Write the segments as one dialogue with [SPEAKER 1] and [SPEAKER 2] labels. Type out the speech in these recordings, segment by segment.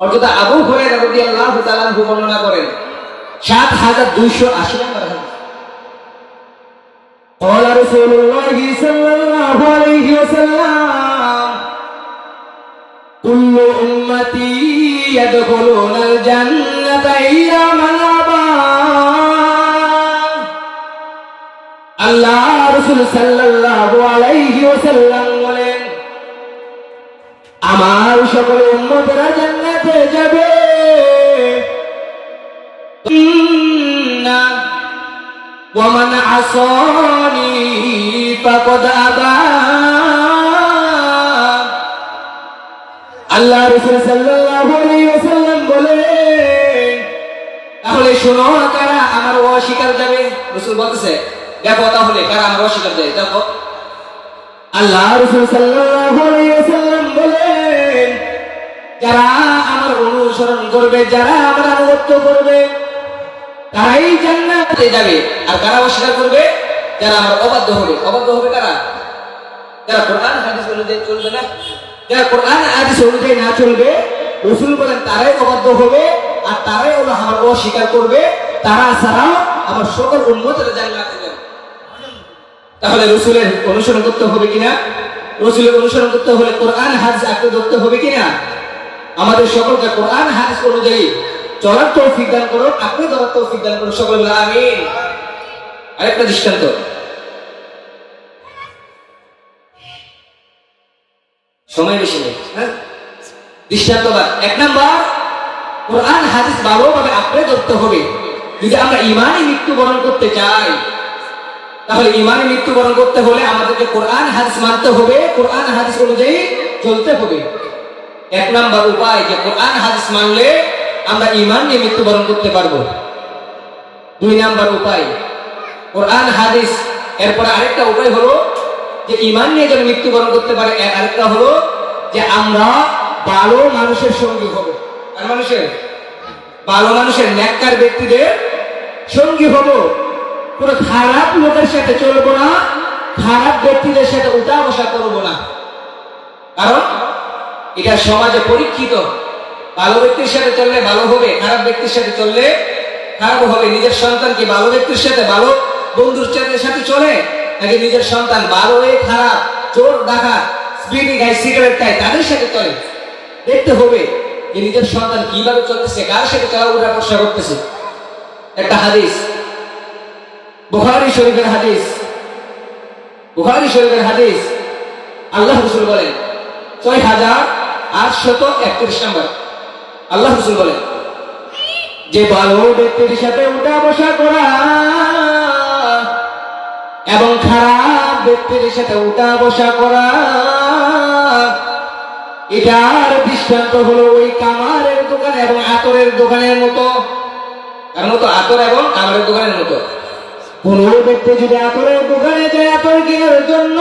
[SPEAKER 1] অর্থাৎ আবু হরের রবি আল্লাহ তালানহু বর্ণনা করেন সাত হাজার দুইশো আশি নম্বর হাদিস
[SPEAKER 2] قال رسول الله صلى الله عليه وسلم كل أمتي يدخلون الجنة إلا من أبى আল্লাহ রসুল সাল্লাল্লাহু আলাইহি ওয়াসাল্লাম বলেন আমার সকল উম্মতেরা জান্নাতে যাবে না ومن عصاني فقد أبى আল্লাহ রসুল সাল্লাল্লাহু আলাইহি ওয়াসাল্লাম বলেন
[SPEAKER 1] তাহলে শোনো কারা আমার অস্বীকার যাবে রসুল বলতেছে দেখো তাহলে কারা আমার অস্বীকার দেয় দেখো
[SPEAKER 2] আল্লাহ রসুল সাল্লাল্লাহু আলাইহি ওয়াসাল্লাম বলেন
[SPEAKER 1] যারা আমার অনুসরণ করবে, যারা আমার আনুগত্য করবে,
[SPEAKER 2] তারাই জান্নাত
[SPEAKER 1] যাবে। আর কারা অস্বীকার করবে? যারা আমার অবাধ্য হবে। অবাধ্য হবে কারা? যারা কোরআন, হাদিস অনুযায়ী চলবে না, যারা কোরআন, হাদিস অনুযায়ী না চলবে, রসুল বলেন, তারাই অবাধ্য হবে, আর তারাই হলো আমার অস্বীকার করবে। তারা ছাড়াও আমার সকল উন্মতের জান্নাতে যাবে। তাহলে রসুলের অনুসরণ করতে হবে কিনা? রসুলের অনুসরণ করতে হলে কোরআন, হাদিস আঁকড়ে ধরতে হবে কিনা? আমাদের সকলকে কোরআন, হাদিস অনুযায়ী চলার তৌফিক দান করো আপনি ধরার তৌফিক দান করো সকল আরেকটা দৃষ্টান্ত। সময় বেশি নেই হ্যাঁ? এক নাম্বার, কোরআন আঁকড়ে ধরতে হবে। যদি আমরা ইমানই মৃত্যুবরণ করতে চাই তাহলে ইমানে মৃত্যুবরণ করতে হলে আমাদেরকে কোরআন হাদিস মানতে হবে, কোরআন হাদিস অনুযায়ী চলতে হবে। এক নাম্বার উপায় যে কোরআন হাদিস মানলে আমরা ইমান নিয়ে মৃত্যুবরণ করতে পারব। দুই নাম্বার উপায়, কোরআন হাদিস, এরপর আরেকটা উপায় হলো যে ইমান নিয়ে যেন মৃত্যুবরণ করতে পারে আরেকটা হলো যে আমরা ভালো মানুষের সঙ্গী হব। আর মানুষের? ভালো মানুষের, ন্যাক্কার ব্যক্তিদের সঙ্গী হব। কোনো খারাপ লোকের সাথে চলবো না, খারাপ ব্যক্তিদের সাথে উঠা বসা করব না। কারণ এটা সমাজে পরীক্ষিত। ভালো ব্যক্তির সাথে চললে ভালো হবে, খারাপ ব্যক্তির সাথে চললে খারাপ হবে। নিজের সন্তান কি ভালো ব্যক্তির সাথে, ভালো বন্ধুর সাথে চলে? নাকি নিজের সন্তান ভালো হয়ে খারাপ, চোর ডাকা স্পিডি গাই সিগারেট খায়, তাদের সাথে চলে? দেখতে হবে যে নিজের সন্তান কীভাবে চলতেছে কার সাথে চলাফেরা বর্ষা করতেছে। একটা হাদিস বুখারী শরীফের হাদিস। বুখারী শরীফের হাদিস। আল্লাহ রসুল বলেন ছয় হাজার আটশত একত্রিশ নম্বর। আল্লাহ রসুল বলেন,
[SPEAKER 2] যে ভালো ব্যক্তির সাথে উঠা বসা করা এবং খারাপ ব্যক্তির সাথে উঠা বসা করা, এটার দৃষ্টান্ত হলো ওই কামারের দোকান এবং আতরের দোকানের মতো।
[SPEAKER 1] তার মতো আতর এবং কামড়ের দোকানের মতো।
[SPEAKER 2] কোন ব্যক্তি যদি আতরের দোকানে যায় আতর কেনার জন্য,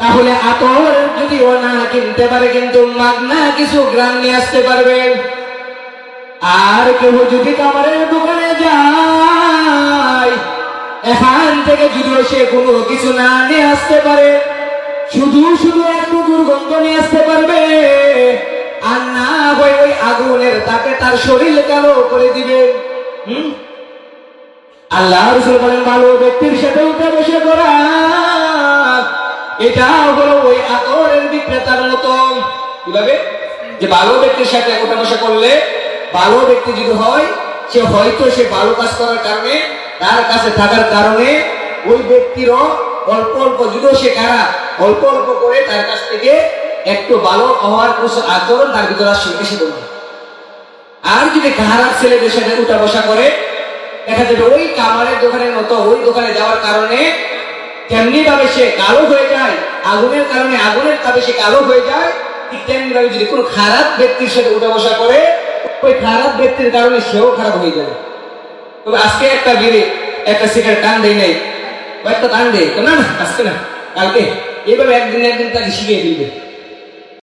[SPEAKER 2] তাহলে আতর যদি ও না কিনতে পারে, কিন্তু মাগনা কিছু গ্রাম নিয়ে আসতে পারবে। আর কেউ যদি কামারের দোকানে যায়, এখান থেকে যদি সে কোনো কিছু না নিয়ে আসতে পারে, শুধু শুধু একটু দুর্গন্ধ নিয়ে আসতে পারবে, আর না হয় ওই আগুনের তাকে তার শরীর কালো করে দিবে। হুম? আল্লাহ রসুল বলেন, ভালো ব্যক্তির সাথে উঠে বসে করা। এটা হলো ওই আতরের বিক্রেতার মতো।
[SPEAKER 1] কীভাবে? যে ভালো ব্যক্তির সাথে ওঠা বসা করলে ভালো ব্যক্তি যদি হয়, সে হয়তো সে ভালো কাজ করার কারণে, তার কাছে থাকার কারণে ওই ব্যক্তিরও অল্প অল্প, যদিও সে কারা অল্প অল্প করে তার কাছ থেকে একটু ভালো হওয়ার কিছু আচরণ তার ভিতরে আসে আর যদি খারাপ ছেলেদের সাথে উঠা বসা করে দেখা যাবে ওই কামারের দোকানের মতো, ওই দোকানে যাওয়ার কারণে তেমনি ভাবে সে কালো হয়ে যায়, আগুনের কারণে আগুনের তাপে সে কালো হয়ে যায়। ঠিক তেমনি ভাবে যদি কোনো খারাপ ব্যক্তির সাথে উঠা বসা করে, ওই খারাপ ব্যক্তির কারণে সেও খারাপ হয়ে যাবে তবে আজকে একটা বিড়ি একটা সিগারেট টান দেয় নাই। একটা টান দেয়। না না, আজকে না, কালকে। এইভাবে একদিন একদিন তাকে শিখিয়ে দিবে